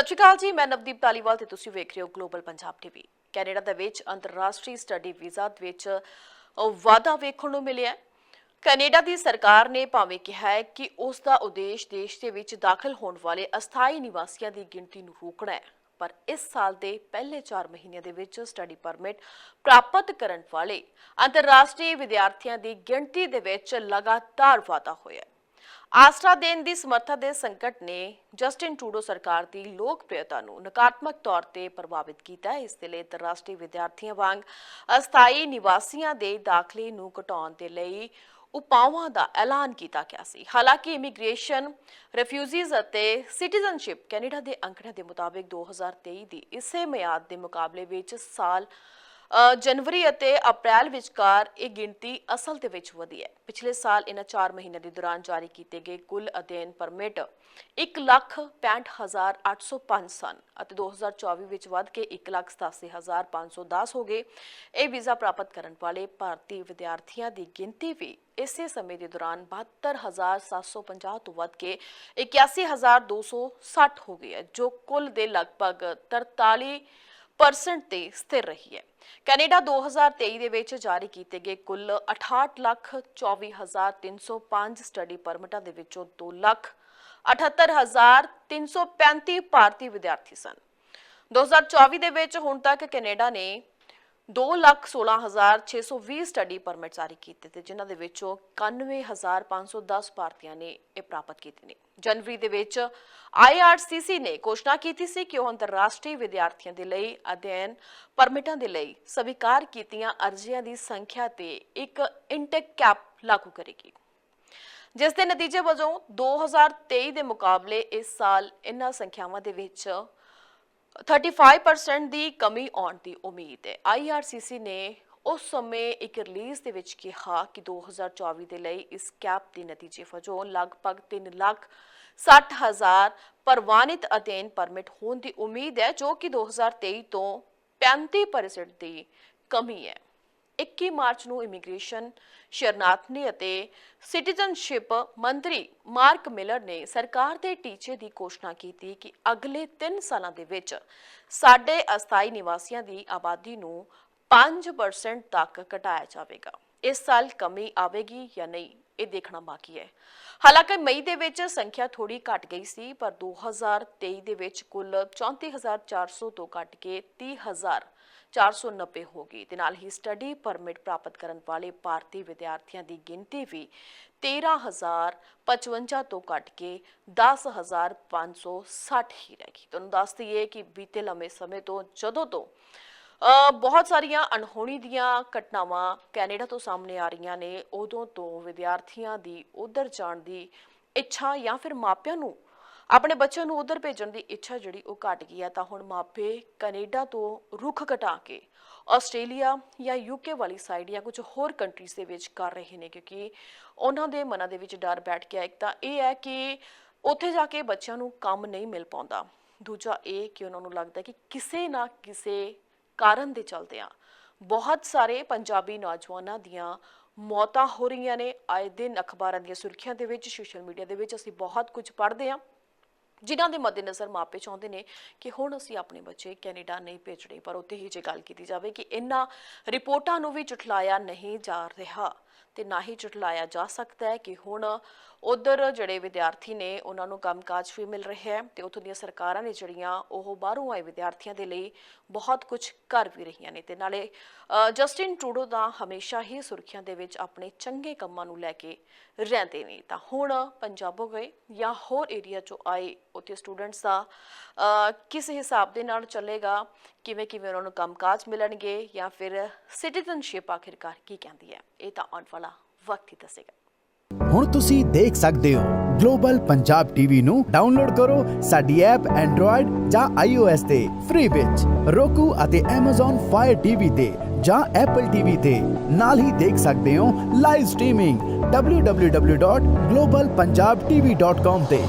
ਸਤਿ ਸ਼੍ਰੀ ਅਕਾਲ ਜੀ ਮੈਂ ਨਵਦੀਪ ਤਾਲੀਵਾਲ ਤੇ ਤੁਸੀਂ ਵੇਖ ਰਹੇ ਹੋ ਗਲੋਬਲ ਪੰਜਾਬ ਟੀਵੀ ਕੈਨੇਡਾ ਦੇ ਵਿੱਚ ਅੰਤਰਰਾਸ਼ਟਰੀ ਸਟੱਡੀ ਵੀਜ਼ਾ ਦੇ ਵਿੱਚ ਅ, ਵਾਧਾ ਵੇਖਣ ਨੂੰ ਮਿਲਿਆ ਕੈਨੇਡਾ ਦੀ ਸਰਕਾਰ ਨੇ ਭਾਵੇਂ ਕਿਹਾ ਹੈ ਕਿ ਉਸ ਦਾ ਉਦੇਸ਼ ਦੇਸ਼ ਦੇ ਵਿੱਚ ਦਾਖਲ ਹੋਣ ਵਾਲੇ ਅਸਥਾਈ ਨਿਵਾਸੀਆਂ ਦੀ ਗਿਣਤੀ ਨੂੰ ਰੋਕਣਾ ਹੈ ਪਰ ਇਸ ਸਾਲ ਦੇ ਪਹਿਲੇ 4 ਮਹੀਨਿਆਂ ਦੇ ਵਿੱਚ ਸਟੱਡੀ ਪਰਮਿਟ ਪ੍ਰਾਪਤ ਕਰਨ ਵਾਲੇ ਅੰਤਰਰਾਸ਼ਟਰੀ ਵਿਦਿਆਰਥੀਆਂ ਦੀ ਗਿਣਤੀ ਦੇ ਵਿੱਚ ਲਗਾਤਾਰ ਵਾਧਾ ਹੋਇਆ ਹੈ। ਆਸਰਾ ਦੇਣ ਦੀ ਸਮਰੱਥਾ ਦੇ ਸੰਕਟ ਨੇ ਜਸਟਿਨ ਟਰੂਡੋ ਸਰਕਾਰ ਦੀ ਲੋਕਪ੍ਰਿਯਤਾ ਨੂੰ ਨਕਾਰਾਤਮਕ ਤੌਰ ਤੇ ਪ੍ਰਭਾਵਿਤ ਕੀਤਾ। ਹੈ ਇਸ ਦੇ ਲਈ ਅੰਤਰਰਾਸ਼ਟਰੀ ਵਿਦਿਆਰਥੀਆਂ ਵਾਂਗ ਅਸਥਾਈ ਨਿਵਾਸੀਆਂ ਦੇ ਦਾਖਲੇ ਨੂੰ ਘਟਾਉਣ ਦੇ ਲਈ ਉਪਾਵਾਂ ਦਾ ਐਲਾਨ ਕੀਤਾ ਗਿਆ ਸੀ। ਹਾਲਾਂਕਿ ਇਮੀਗ੍ਰੇਸ਼ਨ, ਰਿਫਿਊਜੀਜ਼ ਅਤੇ ਸਿਟੀਜ਼ਨਸ਼ਿਪ ਕੈਨੇਡਾ ਦੇ ਅੰਕੜਿਆਂ ਦੇ ਮੁਤਾਬਿਕ 2023 ਦੀ ਇਸੇ ਮਿਆਦ ਦੇ ਮੁਕਾਬਲੇ ਵਿੱਚ ਸਾਲ ਜਨਵਰੀ ਅਤੇ ਅਪ੍ਰੈਲ ਵਿਚਕਾਰ ਇਹ ਗਿਣਤੀ ਅਸਲ ਦੇ ਵਿੱਚ ਵਧੀ ਹੈ। ਪਿਛਲੇ ਸਾਲ ਇਹਨਾਂ 4 ਮਹੀਨਿਆਂ ਦੇ ਦੌਰਾਨ ਜਾਰੀ ਕੀਤੇ ਗਏ ਕੁੱਲ ਅਧਿਐਨ ਪਰਮਿਟ 1,65,805 ਸਨ ਅਤੇ 2024 ਵਿੱਚ ਵੱਧ ਕੇ 1,87,510 ਹੋ ਗਏ। ਇਹ ਵੀਜ਼ਾ ਪ੍ਰਾਪਤ ਕਰਨ ਵਾਲੇ ਭਾਰਤੀ ਵਿਦਿਆਰਥੀਆਂ ਦੀ ਗਿਣਤੀ ਵੀ ਇਸੇ ਸਮੇਂ ਦੇ ਦੌਰਾਨ 72750 ਤੋਂ ਵੱਧ ਕੇ 81260 ਹੋ ਗਈ ਹੈ ਜੋ ਕੁੱਲ ਦੇ ਲਗਭਗ 43 ਪਰਸੈਂਟ ਤੇ ਸਥਿਰ ਰਹੀ ਹੈ। ਕੈਨੇਡਾ 2023 ਦੇ ਵਿੱਚ ਜਾਰੀ ਕੀਤੇ ਗਏ ਕੁੱਲ 68,24,305 ਸਟੱਡੀ ਪਰਮਿਟਾਂ ਦੇ ਵਿੱਚੋਂ 2 ਲੱਖ 78335 ਭਾਰਤੀ ਵਿਦਿਆਰਥੀ ਸਨ। 2024 ਦੇ ਵਿੱਚ ਹੁਣ ਤੱਕ ਕੈਨੇਡਾ ਨੇ 216620 ਸਟੱਡੀ ਪਰਮਿਟ ਜਾਰੀ ਕੀਤੇ ਤੇ ਜਿਨ੍ਹਾਂ ਦੇ ਵਿੱਚੋਂ 91510 ਭਾਰਤੀਆਂ ਨੇ ਇਹ ਪ੍ਰਾਪਤ ਕੀਤੇ ਨੇ। ਜਨਵਰੀ ਦੇ ਵਿੱਚ IRCC ਨੇ ਘੋਸ਼ਣਾ ਕੀਤੀ ਸੀ ਕਿ ਉਹ ਅੰਤਰਰਾਸ਼ਟਰੀ ਵਿਦਿਆਰਥੀਆਂ ਦੇ ਲਈ ਅਧਿਐਨ ਪਰਮਿਟਾਂ ਦੇ ਲਈ ਸਵੀਕਾਰ ਕੀਤੀਆਂ ਅਰਜ਼ੀਆਂ ਦੀ ਸੰਖਿਆ ਤੇ ਇੱਕ ਇੰਟੈਕ ਕੈਪ ਲਾਗੂ ਕਰੇਗੀ। ਜਿਸ ਦੇ ਨਤੀਜੇ ਵਜੋਂ 2023 ਦੇ ਮੁਕਾਬਲੇ ਇਸ ਸਾਲ ਇਨ੍ਹਾਂ ਸੰਖਿਆਵਾਂ ਦੇ ਵਿੱਚ 35% ਦੀ ਕਮੀ ਆਉਣ ਦੀ ਉਮੀਦ ਹੈ। IRCC ਨੇ ਉਸ ਸਮੇਂ ਇੱਕ ਰਿਲੀਜ਼ ਦੇ ਵਿੱਚ ਕਿਹਾ ਕਿ 2024 ਦੇ ਲਈ ਇਸ ਕੈਪ ਦੇ ਨਤੀਜੇ ਵਜੋਂ ਲਗਭਗ 3 ਲੱਖ 60 ਹਜ਼ਾਰ ਪ੍ਰਵਾਨਿਤ ਅਧਿਐਨ ਪਰਮਿਟ ਹੋਣ ਦੀ ਉਮੀਦ ਹੈ, ਜੋ ਕਿ 2023 ਤੋਂ 35% ਦੀ ਕਮੀ ਹੈ। 21 ਮਾਰਚ ਨੂੰ ਇਮੀਗ੍ਰੇਸ਼ਨ ਸ਼ਰਨਾਰਥੀ ਅਤੇ ਸਿਟੀਜ਼ਨਸ਼ਿਪ ਮੰਤਰੀ ਮਾਰਕ ਮਿਲਰ ਨੇ ਸਰਕਾਰ ਦੇ ਟੀਚੇ ਦੀ ਘੋਸ਼ਣਾ ਕੀਤੀ ਕਿ ਅਗਲੇ 3 ਸਾਲਾਂ ਦੇ ਵਿੱਚ ਸਾਡੇ ਅਸਥਾਈ ਨਿਵਾਸੀਆਂ ਦੀ ਆਬਾਦੀ ਨੂੰ 5% ਤੱਕ ਘਟਾਇਆ ਜਾਵੇਗਾ। ਇਸ ਸਾਲ ਕਮੀ ਆਵੇਗੀ ਜਾਂ ਨਹੀਂ, ਇਹ ਦੇਖਣਾ ਬਾਕੀ ਹੈ। ਹਾਲਾਂਕਿ ਮਈ ਦੇ ਵਿੱਚ ਸੰਖਿਆ ਥੋੜੀ ਘਟ ਗਈ ਸੀ, ਪਰ 2023 ਦੇ ਵਿੱਚ ਕੁੱਲ 34400 ਤੋਂ ਘਟ ਕੇ 30000 490 ਹੋ ਗਈ। ਤੇ ਨਾਲ ਹੀ ਸਟੱਡੀ ਪਰਮਿਟ ਪ੍ਰਾਪਤ ਕਰਨ ਵਾਲੇ ਭਾਰਤੀ ਵਿਦਿਆਰਥੀਆਂ ਦੀ ਗਿਣਤੀ ਵੀ 13055 ਤੋਂ ਘਟ ਕੇ 10560 ਹੀ ਰਹਿ ਗਈ। ਤੁਹਾਨੂੰ ਦੱਸ ਦਈਏ ਕਿ ਬੀਤੇ ਲੰਮੇ ਸਮੇਂ ਤੋਂ, ਜਦੋਂ ਤੋਂ ਬਹੁਤ ਸਾਰੀਆਂ ਅਣਹੋਣੀ ਦੀਆਂ ਘਟਨਾਵਾਂ ਕੈਨੇਡਾ ਤੋਂ ਸਾਹਮਣੇ ਆ ਰਹੀਆਂ ਨੇ, ਉਦੋਂ ਤੋਂ ਵਿਦਿਆਰਥੀਆਂ ਦੀ ਉਧਰ ਜਾਣ ਦੀ ਇੱਛਾ ਜਾਂ ਫਿਰ ਮਾਪਿਆਂ ਨੂੰ ਆਪਣੇ ਬੱਚਿਆਂ ਨੂੰ ਉਧਰ ਭੇਜਣ ਦੀ ਇੱਛਾ ਜਿਹੜੀ ਉਹ ਘਟ ਗਈ ਹੈ, ਤਾਂ ਹੁਣ ਮਾਪੇ ਕੈਨੇਡਾ ਤੋਂ ਰੁਖ ਘਟਾ ਕੇ ਆਸਟ੍ਰੇਲੀਆ ਜਾਂ ਯੂਕੇ ਵਾਲੀ ਸਾਈਡ ਜਾਂ ਕੁਝ ਹੋਰ ਕੰਟਰੀਜ਼ ਦੇ ਵਿੱਚ ਕਰ ਰਹੇ ਨੇ, ਕਿਉਂਕਿ ਉਹਨਾਂ ਦੇ ਮਨਾਂ ਦੇ ਵਿੱਚ ਡਰ ਬੈਠ ਗਿਆ। ਇੱਕ ਤਾਂ ਇਹ ਹੈ ਕਿ ਉੱਥੇ ਜਾ ਕੇ ਬੱਚਿਆਂ ਨੂੰ ਕੰਮ ਨਹੀਂ ਮਿਲ ਪਾਉਂਦਾ। ਦੂਜਾ ਇਹ ਕਿ ਉਹਨਾਂ ਨੂੰ ਲੱਗਦਾ ਕਿ ਕਿਸੇ ਨਾ ਕਿਸੇ ਕਾਰਨ ਦੇ ਚਲਦਿਆਂ ਬਹੁਤ ਸਾਰੇ ਪੰਜਾਬੀ ਨੌਜਵਾਨਾਂ ਦੀਆਂ ਮੌਤਾਂ ਹੋ ਰਹੀਆਂ ਨੇ। ਆਏ ਦਿਨ ਅਖਬਾਰਾਂ ਦੀਆਂ ਸੁਰਖੀਆਂ ਦੇ ਵਿੱਚ ਸੋਸ਼ਲ ਮੀਡੀਆ ਦੇ ਵਿੱਚ ਅਸੀਂ ਬਹੁਤ ਕੁਝ ਪੜ੍ਹਦੇ ਹਾਂ। ਜਿਨ੍ਹਾਂ ਦੇ ਮੱਦੇਨਜ਼ਰ ਮਾਪੇ ਚਾਹੁੰਦੇ ਨੇ ਕਿ ਹੁਣ ਅਸੀਂ ਆਪਣੇ ਬੱਚੇ ਕੈਨੇਡਾ ਨਹੀਂ ਭੇਜਣੇ, ਪਰ ਉੱਥੇ ਹੀ ਜੇ ਗੱਲ ਕੀਤੀ ਜਾਵੇ ਕਿ ਇਹਨਾਂ ਰਿਪੋਰਟਾਂ ਨੂੰ ਵੀ ਝੁਠਲਾਇਆ ਨਹੀਂ ਜਾ ਰਿਹਾ। ਤੇ ਨਾ ਹੀ ਝੁਠਲਾਇਆ ਜਾ ਸਕਦਾ ਹੈ ਕਿ ਹੁਣ ਉਧਰ ਜਿਹੜੇ ਵਿਦਿਆਰਥੀ ਨੇ ਉਹਨਾਂ ਨੂੰ ਕੰਮਕਾਜ ਵੀ ਮਿਲ ਰਿਹਾ ਹੈ ਤੇ ਉੱਥੋਂ ਦੀਆਂ ਸਰਕਾਰਾਂ ਨੇ ਜਿਹੜੀਆਂ ਉਹ ਬਾਹਰੋਂ ਆਏ ਵਿਦਿਆਰਥੀਆਂ ਦੇ ਲਈ ਬਹੁਤ ਕੁਝ ਕਰ ਵੀ ਰਹੀਆਂ ਨੇ ਤੇ ਨਾਲੇ ਅ, ਜਸਟਿਨ ਟਰੂਡੋ ਦਾ ਹਮੇਸ਼ਾ ਹੀ ਸੁਰਖੀਆਂ ਦੇ ਵਿੱਚ ਆਪਣੇ ਚੰਗੇ ਕੰਮਾਂ ਨੂੰ ਲੈ ਕੇ ਰਹਿੰਦੇ ਨੇ। ਤਾਂ ਹੁਣ ਪੰਜਾਬੋਂ ਗਏ ਜਾਂ ਹੋਰ ਏਰੀਆ ਚੋਂ ਆਏ ਉੱਥੇ ਸਟੂਡੈਂਟਸ ਦਾ ਅ, ਕਿਸ ਹਿਸਾਬ ਦੇ ਨਾਲ ਚੱਲੇਗਾ? ਕਿਵੇਂ ਕਿਵੇਂ ਉਹਨਾਂ ਨੂੰ ਕੰਮਕਾਜ ਮਿਲਣਗੇ ਜਾਂ ਫਿਰ ਸਿਟੀਜ਼ਨਸ਼ਿਪ ਆਖਿਰਕਾਰ ਕੀ ਕਹਿੰਦੀ ਹੈ, ਇਹ ਤਾਂ ਆਉਣ ਵਾਲਾ ਵਕਤ ਹੀ ਦੱਸੇਗਾ। ਹੁਣ ਤੁਸੀਂ ਦੇਖ ਸਕਦੇ ਹੋ ਗਲੋਬਲ ਪੰਜਾਬ ਟੀਵੀ ਨੂੰ ਡਾਊਨਲੋਡ ਕਰੋ ਸਾਡੀ ਐਪ ਐਂਡਰੋਇਡ ਜਾਂ iOS ਤੇ ਫ੍ਰੀ ਵਿੱਚ। Roku ਅਤੇ Amazon Fire TV ਤੇ ਜਾਂ Apple TV ਤੇ। ਨਾਲ ਹੀ ਦੇਖ ਸਕਦੇ ਹੋ ਲਾਈਵ ਸਟ੍ਰੀਮਿੰਗ www.globalpunjabtv.com ਤੇ।